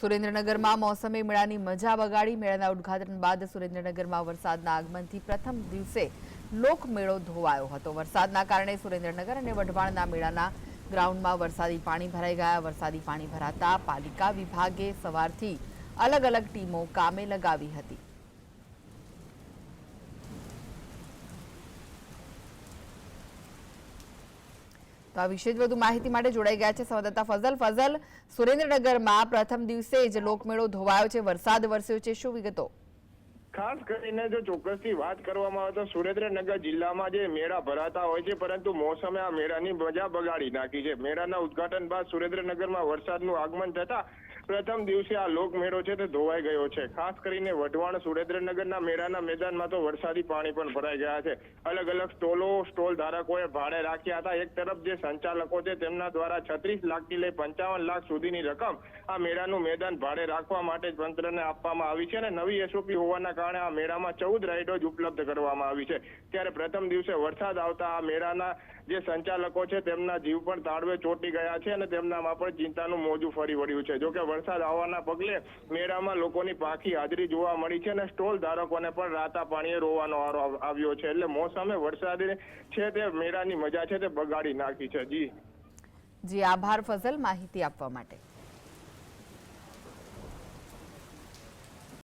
સુરેન્દ્રનગરમાં મોસમી મેળાની મજા બગાડી. મેળાના ઉદઘાટન બાદ સુરેન્દ્રનગરમાં વરસાદના આગમનથી પ્રથમ દિવસે લોકમેળો ધોવાયો હતો. વરસાદના કારણે સુરેન્દ્રનગર અને વઢવાણના મેળાના ગ્રાઉન્ડમાં વરસાદી પાણી ભરાઈ ગયા. વરસાદી પાણી ભરાતા પાલિકા વિભાગે સવારથી અલગ અલગ ટીમો કામે લગાવી હતી. તો આ વિશે જ વધુ માહિતી માટે જોડાઈ ગયા છે સંવાદદાતા ફઝલ. ફઝલ, સુરેન્દ્રનગરમાં પ્રથમ દિવસે જ લોકમેળો ધોવાયો છે. વરસાદ વરસ્યો છે. શું વિગતો? ખાસ કરીને જો ચોક્કસથી વાત કરવામાં આવે તો સુરેન્દ્રનગર જિલ્લામાં જે મેળા ભરાતા હોય છે, પરંતુ મોસમે આ મેળાની મજા બગાડી નાખી છે. મેળાના ઉદ્ઘાટન બાદ સુરેન્દ્રનગરમાં વરસાદનું આગમન થતા પ્રથમ દિવસે આ લોકમેળો છે તે ધોવાઈ ગયો છે. ખાસ કરીને વઢવાણ સુરેન્દ્રનગરના મેળાના મેદાનમાં તો વરસાદી પાણી પણ ભરાઈ ગયા છે. અલગ અલગ સ્ટોલો, સ્ટોલ ધારકોએ ભાડે રાખ્યા હતા. એક તરફ જે સંચાલકો છે, તેમના દ્વારા છત્રીસ લાખથી લઈ પંચાવન લાખ સુધીની રકમ આ મેળાનું મેદાન ભાડે રાખવા માટે તંત્રને આપવામાં આવી છે અને નવી એસઓપી હોવાના કારણે આ મેળામાં ચૌદ રાઇડો જ ઉપલબ્ધ કરવામાં આવી છે. ત્યારે પ્રથમ દિવસે વરસાદ આવતા આ મેળાના જે સંચાલકો છે, તેમના જીવ પણ તાળવે ચોટી ગયા છે અને તેમનામાં પણ ચિંતાનું મોજું ફરી વળ્યું છે. જોકે વરસાદ આવવાના પગલે મેળામાં લોકોની પાખી હાજરી જોવા મળી છે અને સ્ટોલ ધારકોને પણ રાતા પાણીએ રોવાનો વારો આવ્યો છે. એટલે મોસમે વરસાદ છે તે મેળાની મજા છે તે બગાડી નાખી છે. જી. જી, આભાર ફઝલ માહિતી આપવા માટે.